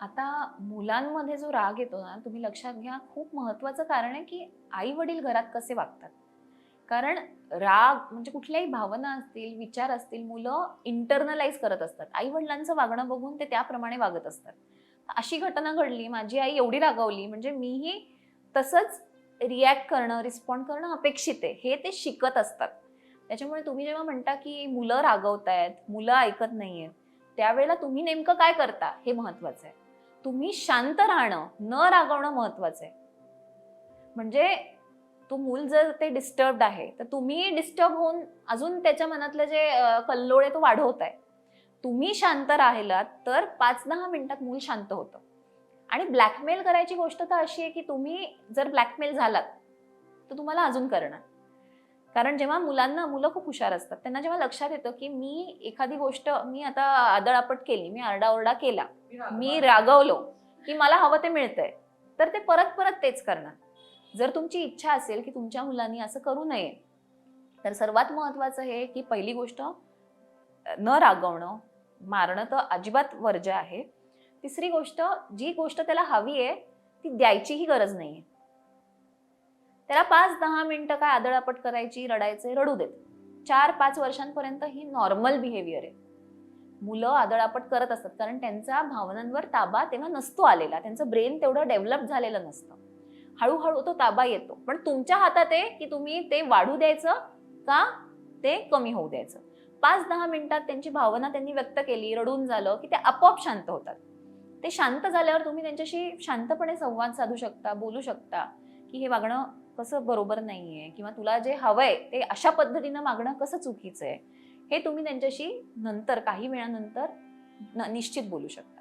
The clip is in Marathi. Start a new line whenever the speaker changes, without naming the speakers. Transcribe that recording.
आता मुलांमध्ये जो राग येतो ना तुम्ही लक्षात घ्या खूप महत्वाचं कारण आहे की आई वडील घरात कसे वागतात. कारण राग म्हणजे कुठल्याही भावना असतील विचार असतील मुलं इंटरनलाइज करत असतात. आई वडिलांचं वागणं बघून ते त्याप्रमाणे वागत असतात. अशी घटना घडली माझी आई एवढी रागावली म्हणजे मीही तसंच रिॲक्ट करणं रिस्पॉन्ड करणं अपेक्षित आहे. हे ते शिकत असतात. त्याच्यामुळे तुम्ही जेव्हा म्हणता की मुलं रागवतायत मुलं ऐकत नाहीयेत त्यावेळेला तुम्ही नेमकं काय करता हे महत्वाचं आहे. तुम्ही शांत राहणं न रागवणं महत्वाचं आहे. म्हणजे तो मूल जर ते डिस्टर्ब्ड आहे तर तुम्ही डिस्टर्ब होऊन अजून त्याच्या मनातलं जे कल्लोळ आहे तो वाढवताय तुम्ही शांत राहिलात तर पाच दहा मिनिटात मूल शांत होतं. आणि ब्लॅकमेल करायची गोष्ट तर अशी आहे की तुम्ही जर ब्लॅकमेल झालात तर तुम्हाला अजून करणार. कारण जेव्हा मुलांना मुलं खूप हुशार असतात त्यांना जेव्हा लक्षात येतं की मी एखादी गोष्ट मी आता आदळापट केली मी आरडाओरडा केला मी रागवलो. की मला हवं ते मिळतंय तर ते परत परत तेच करणार. जर तुमची इच्छा असेल की तुमच्या मुलांनी असं करू नये तर सर्वात महत्वाचं हे की पहिली गोष्ट न रागवणं मारणं तर अजिबात वर्ज्य आहे. तिसरी गोष्ट जी गोष्ट त्याला हवी आहे ती द्यायचीही गरज नाही त्याला पाच दहा मिनिटं काय आदळापट करायची रडायचे रडू देत. चार पाच वर्षांपर्यंत ही नॉर्मल बिहेवियर आहे. मुलं आदळापट करत असतात कारण त्यांचा भावनांवर ताबा तेव्हा नसतो आलेला. त्यांचं ब्रेन तेवढं डेव्हलप झालेलं नसतं. हळूहळू तो ताबा येतो. पण तुमच्या हातात आहे की तुम्ही ते वाढू द्यायचं का ते कमी होऊ द्यायचं? पाच दहा मिनिटात त्यांची भावना त्यांनी व्यक्त केली रडून झालं की ते आपोआप शांत होतात. ते शांत झाल्यावर तुम्ही त्यांच्याशी शांतपणे संवाद साधू शकता बोलू शकता. की हे वागणं कसं बरोबर नाहीये किंवा तुला जे हवंय ते अशा पद्धतीनं मागणं कसं चुकीचं आहे हे तुम्ही त्यांच्याशी नंतर काही वेळानंतर न- निश्चित बोलू शकता.